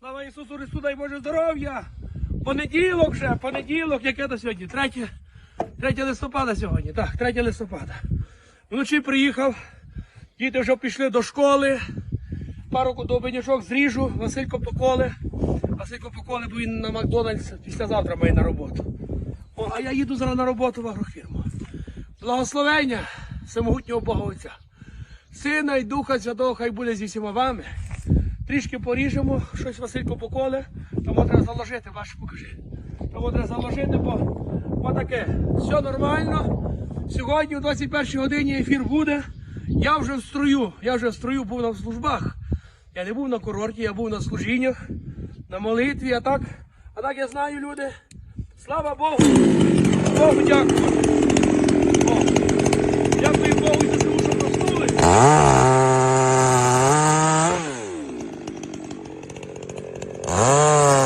Слава Ісусу Христу, дай Боже здоров'я! Понеділок вже, понеділок, яке до сьогодні? 3, 3 листопада сьогодні. Так, 3 листопада. Вночі приїхав, діти вже пішли до школи. Пару добинячок зріжу, Василько поколе. Василько поколе, бо він на Макдональдс післязавтра має на роботу. О, а я їду зараз на роботу в агрофірму. Благословення! Всемогутнього Бога Отця. Сина і Духа Святого хай буде зі всіма вами. Трішки поріжемо, щось Василько поколе, тому треба заложити, бачиш, покажи. Тому треба заложити, бо таке. Все нормально. Сьогодні о 21 годині ефір буде. Я вже в строю, я вже в строю був на службах. Я не був на курорті, я був на служіннях, на молитві, а так, а так я знаю, люди. Слава Богу! Богу дякую. Ah.